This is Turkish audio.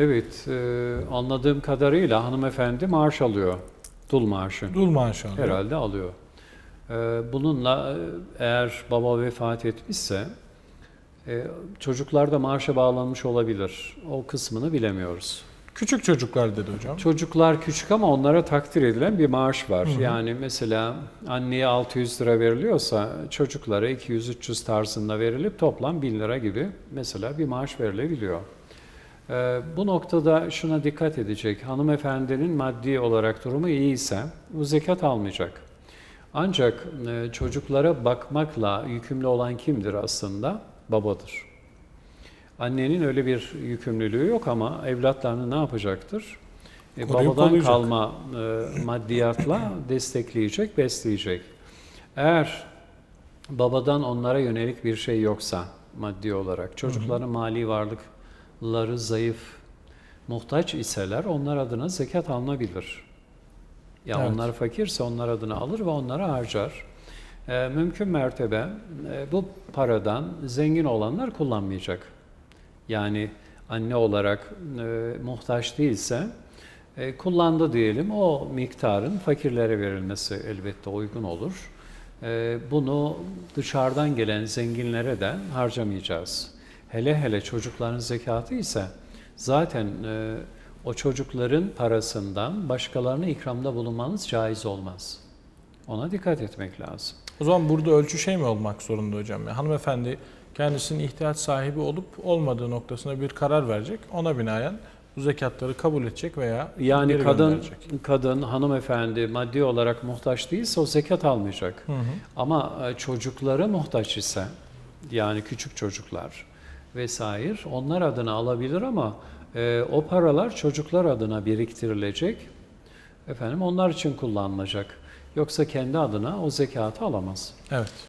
Evet, e, anladığım kadarıyla hanımefendi maaş alıyor. Dul maaşı. Dul maaşı alıyor. Herhalde alıyor. E, bununla e, eğer baba vefat etmişse e, çocuklar da maaşa bağlanmış olabilir. O kısmını bilemiyoruz. Küçük çocuklar dedi hocam. Çocuklar küçük ama onlara takdir edilen bir maaş var. Yani mesela anneye 600 lira veriliyorsa çocuklara 200-300 tarzında verilip toplam 1000 lira gibi mesela bir maaş verilebiliyor. Ee, bu noktada şuna dikkat edecek. Hanımefendinin maddi olarak durumu iyiyse bu zekat almayacak. Ancak e, çocuklara bakmakla yükümlü olan kimdir aslında? Babadır. Annenin öyle bir yükümlülüğü yok ama evlatlarını ne yapacaktır? E, babadan kollayacak. kalma e, maddiyatla destekleyecek, besleyecek. Eğer babadan onlara yönelik bir şey yoksa maddi olarak, çocukların mali varlıkları zayıf, muhtaç iseler onlar adına zekat alınabilir. Ya Evet. onlar fakirse onlar adına alır ve onları harcar. E, mümkün mertebe e, bu paradan zengin olanlar kullanmayacak. Yani anne olarak e, muhtaç değilse e, kullandı diyelim o miktarın fakirlere verilmesi elbette uygun olur. E, bunu dışarıdan gelen zenginlere de harcamayacağız. Hele hele çocukların zekatı ise zaten e, o çocukların parasından başkalarına ikramda bulunmanız caiz olmaz. Ona dikkat etmek lazım. O zaman burada ölçü şey mi olmak zorunda hocam? Yani hanımefendi kendisinin ihtiyaç sahibi olup olmadığı noktasına bir karar verecek. Ona binaen bu zekatları kabul edecek veya Yani kadın gönderecek. kadın hanımefendi maddi olarak muhtaç değilse o zekat almayacak. Hı hı. Ama e, çocukları muhtaç ise yani küçük çocuklar vesaire onlar adına alabilir ama e, o paralar çocuklar adına biriktirilecek. Efendim onlar için kullanılacak. Yoksa kendi adına o zekatı alamaz. Evet.